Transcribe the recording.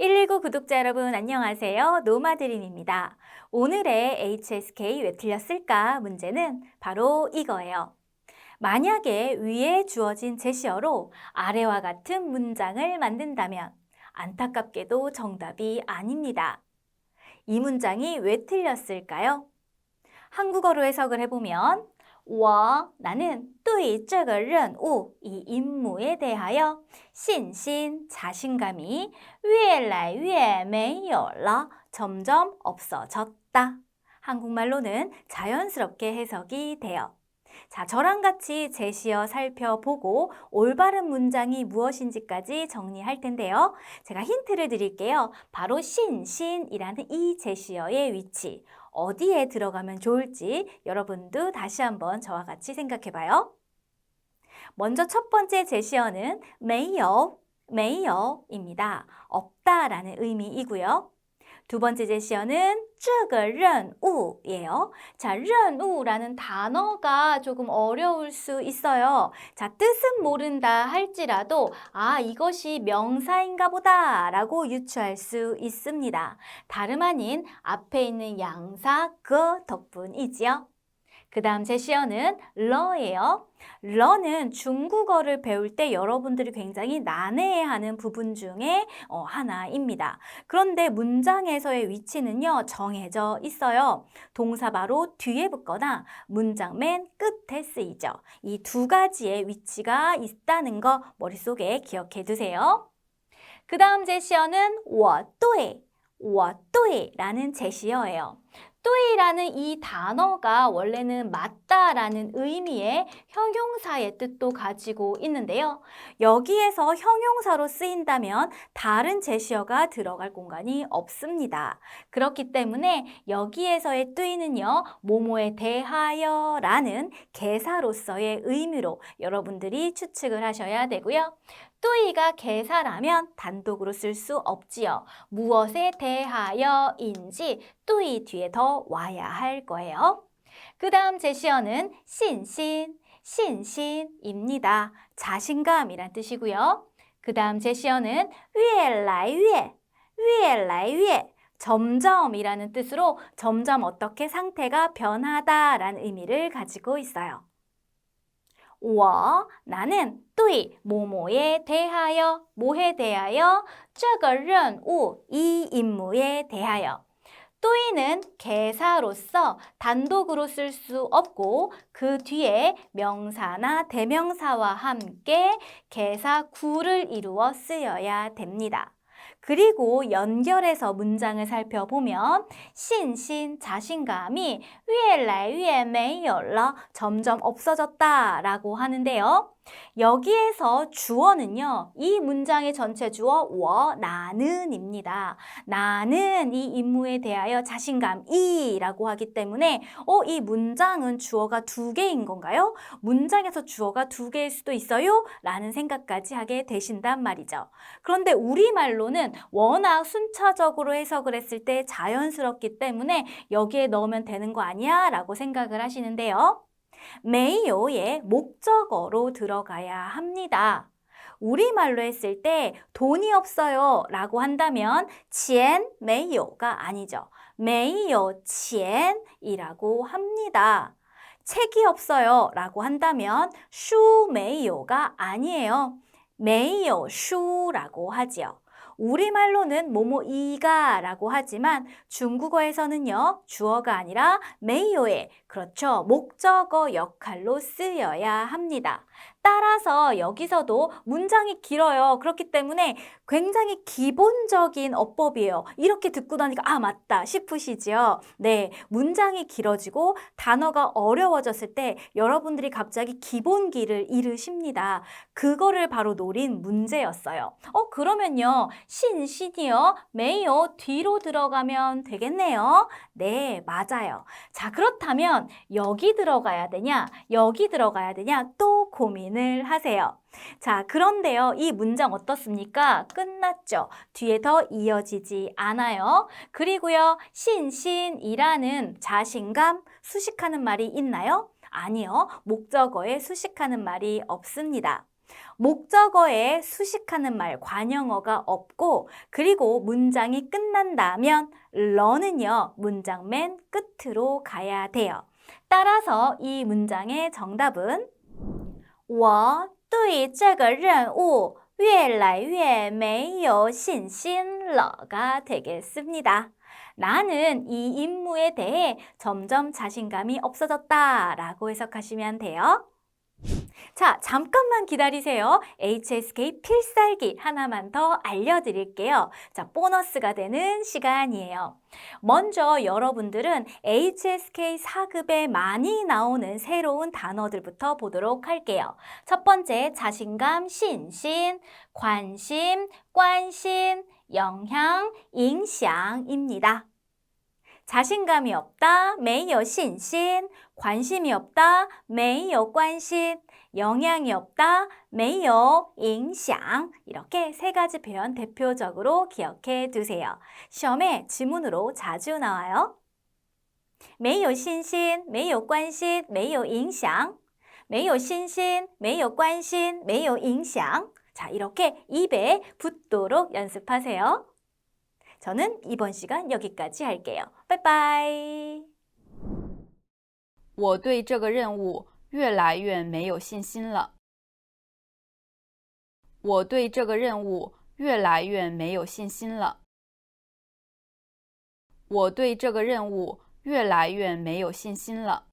119 구독자 여러분 안녕하세요. 노마드림입니다. 오늘의 HSK 왜 틀렸을까 문제는 바로 이거예요. 만약에 위에 주어진 제시어로 아래와 같은 문장을 만든다면 안타깝게도 정답이 아닙니다. 이 문장이 왜 틀렸을까요? 한국어로 해석을 해보면 我 나는 对这个任务 이 임무에 대하여 信心 자신감이 越来越没有了 점점 없어졌다. 한국말로는 자연스럽게 해석이 돼요. 자, 저랑 같이 제시어 살펴보고 올바른 문장이 무엇인지까지 정리할 텐데요. 제가 힌트를 드릴게요. 바로 신신이라는 이 제시어의 위치, 어디에 들어가면 좋을지 여러분도 다시 한번 저와 같이 생각해 봐요. 먼저 첫 번째 제시어는 매여, 매여입니다. 없다라는 의미이고요. 두 번째 제시어는 这个任务예요. 자, 任务라는 단어가 조금 어려울 수 있어요. 자, 뜻은 모른다 할지라도 아, 이것이 명사인가 보다 라고 유추할 수 있습니다. 다름 아닌 앞에 있는 양사 그 덕분이지요. 그 다음 제시어는 러예요. 러는 중국어를 배울 때 여러분들이 굉장히 난해해하는 부분 중에 어, 하나입니다. 그런데 문장에서의 위치는요 정해져 있어요. 동사 바로 뒤에 붙거나 문장 맨 끝에 쓰이죠. 이 두 가지의 위치가 있다는 거 머릿속에 기억해 두세요. 그 다음 제시어는 我对,我对라는 제시어예요. 对라는 이 단어가 원래는 하다라는 의미의 형용사의 뜻도 가지고 있는데요. 여기에서 형용사로 쓰인다면 다른 제시어가 들어갈 공간이 없습니다. 그렇기 때문에 여기에서의 뜻는요 모모에 대하여라는 개사로서의 의미로 여러분들이 추측을 하셔야 되고요. 뚜이가 개사라면 단독으로 쓸 수 없지요. 무엇에 대하여인지 뚜이 뒤에 더 와야 할 거예요. 그 다음 제시어는 신신, 신신입니다. 자신감이란 뜻이고요. 그 다음 제시어는 越来越, 越来越 점점이라는 뜻으로 점점 어떻게 상태가 변하다라는 의미를 가지고 있어요. 我 나는 对 뭐뭐에 대하여 뭐에 대하여 这个任务 이 임무에 대하여 또이는 개사로서 단독으로 쓸 수 없고 그 뒤에 명사나 대명사와 함께 개사구를 이루어 쓰여야 됩니다. 그리고 연결해서 문장을 살펴보면 신신 자신감이 위에 라 위에 메이얼러 점점 없어졌다라고 하는데요. 여기에서 주어는요. 이 문장의 전체 주어 워 나는입니다. 나는 이 임무에 대하여 자신감이라고 하기 때문에 어, 이 문장은 주어가 두 개인 건가요? 문장에서 주어가 두 개일 수도 있어요? 라는 생각까지 하게 되신단 말이죠. 그런데 우리말로는 워낙 순차적으로 해석을 했을 때 자연스럽기 때문에 여기에 넣으면 되는 거 아니야? 라고 생각을 하시는데요. 메이오의 목적어로 들어가야 합니다. 우리말로 했을 때 돈이 없어요 라고 한다면 지엔 메이오가 아니죠. 메이오 지엔이라고 합니다. 책이 없어요 라고 한다면 슈 메이오가 아니에요. 메이오 슈라고 하지요. 우리말로는 뭐뭐이가 라고 하지만 중국어에서는요, 주어가 아니라 메이오의, 그렇죠, 목적어 역할로 쓰여야 합니다. 따라서 여기서도 문장이 길어요. 그렇기 때문에 굉장히 기본적인 어법이에요. 이렇게 듣고 나니까 아 맞다 싶으시죠? 네, 문장이 길어지고 단어가 어려워졌을 때 여러분들이 갑자기 기본기를 잃으십니다. 그거를 바로 노린 문제였어요. 어 그러면요 신 신이요 메이요 뒤로 들어가면 되겠네요. 네 맞아요. 자 그렇다면 여기 들어가야 되냐 여기 들어가야 되냐 또 고민을 하세요. 자, 그런데요. 이 문장 어떻습니까? 끝났죠. 뒤에 더 이어지지 않아요. 그리고요. 신신이라는 자신감, 수식하는 말이 있나요? 아니요. 목적어에 수식하는 말이 없습니다. 목적어에 수식하는 말 관형어가 없고 그리고 문장이 끝난다면 러는요 문장 맨 끝으로 가야 돼요. 따라서 이 문장의 정답은 我对这个任务越来越没有信心了가 되겠습니다. 나는 이 임무에 대해 점점 자신감이 없어졌다 라고 해석하시면 돼요. 자, 잠깐만 기다리세요. HSK 필살기 하나만 더 알려드릴게요. 자, 보너스가 되는 시간이에요. 먼저 여러분들은 HSK 4급에 많이 나오는 새로운 단어들부터 보도록 할게요. 첫 번째, 자신감, 신신, 관심, 관심, 영향,影响입니다. 자신감이 없다, 메이어 신신. 관심이 없다, 메이어 관심. 영향이 없다, 메이어 잉샹. 이렇게 세 가지 표현 대표적으로 기억해 두세요. 시험에 지문으로 자주 나와요. 메이어 신신, 메이어 관심, 메이어 잉샹. 메이어 신신, 메이어 관심, 자, 이렇게 입에 붙도록 연습하세요. 저는 이번 시간 여기까지 할게요. 빠이빠이. 我对这个任务越来越没有信心了。我对这个任务越来越没有信心了。我对这个任务越来越没有信心了。